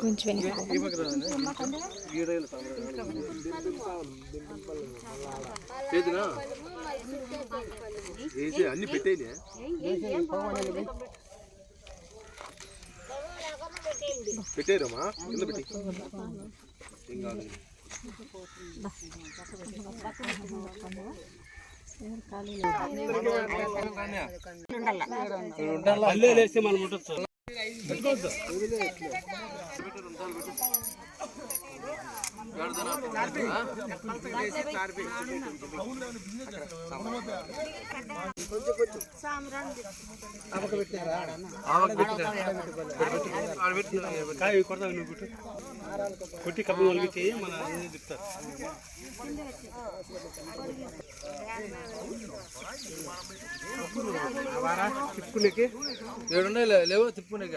కొంచెం అన్ని పెట్టేది పెట్టేరమ్మా కింద పెట్టి ఏం కాదు మనం కొట్టి కప్పి వాళ్ళకి మన చెప్తారు తిప్పుకునేకి ఏడున్నాయి లేవో లేవు తిప్పుకునేక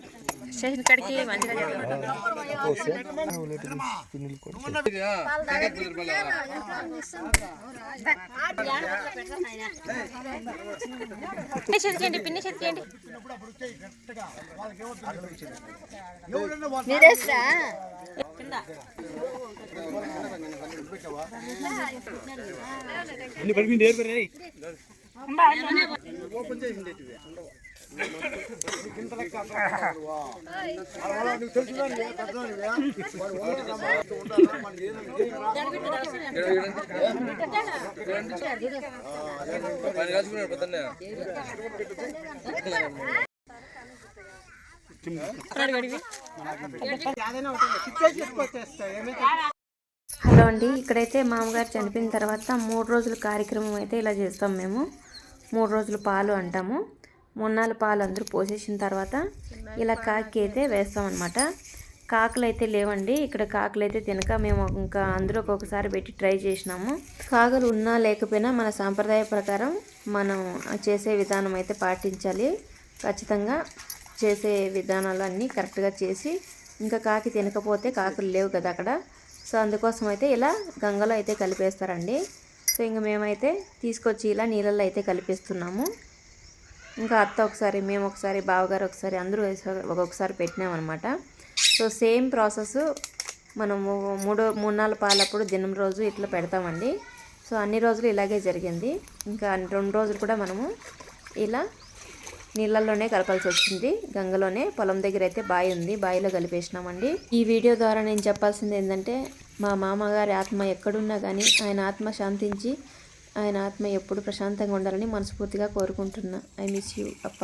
స్టేషన్ కాడికి మంచిగా. పిన్ని చేతికేయండి కింద. పడిపోయింది ఏర్పడి ఓపెన్ రాసుకున్నాడు హలో అండి ఇక్కడైతే మామగారు చనిపోయిన తర్వాత మూడు రోజుల కార్యక్రమం అయితే ఇలా చేస్తాం మేము. మూడు రోజులు పాలు అంటాము. మొన్నాళ్ళు పాలు అందరూ పోసేసిన తర్వాత ఇలా కాకి అయితే వేస్తాం అనమాట కాకులు అయితే లేవండి. ఇక్కడ కాకులు అయితే తినక మేము ఇంకా అందులో ఒక్కొక్కసారి పెట్టి ట్రై చేసినాము. కాకులు ఉన్నా లేకపోయినా మన సాంప్రదాయ ప్రకారం మనం చేసే విధానం అయితే పాటించాలి. ఖచ్చితంగా చేసే విధానాలు అన్నీ కరెక్ట్గా చేసి ఇంకా కాకి తినకపోతే కాకులు లేవు కదా అక్కడ. సో అందుకోసం అయితే ఇలా గంగలో అయితే కలిపేస్తారండి. సో ఇంక మేమైతే తీసుకొచ్చి ఇలా నీళ్ళల్లో అయితే కలిపిస్తున్నాము. ఇంకా అత్త ఒకసారి మేము ఒకసారి బావగారు ఒకసారి అందరూ ఒక్కొక్కసారి పెట్టినామన్నమాట. సో సేమ్ ప్రాసెస్ మనము మూడో మూడు నాలుగు పాలప్పుడు దినం రోజు ఇట్లా పెడతామండి. సో అన్ని రోజులు ఇలాగే జరిగింది. ఇంకా రెండు రోజులు కూడా మనము ఇలా నీళ్ళల్లోనే కలపాల్సి వచ్చింది. గంగలోనే పొలం దగ్గర అయితే బావి ఉంది. బావిలో కలిపేసినామండి. ఈ వీడియో ద్వారా నేను చెప్పాల్సింది ఏంటంటే మా మామగారి ఆత్మ ఎక్కడున్నా కానీ ఆయన ఆత్మ శాంతించి ఆయన ఆత్మ ఎప్పుడు ప్రశాంతంగా ఉండాలని మనస్ఫూర్తిగా కోరుకుంటున్నా. ఐ మిస్ యూ అప్ప.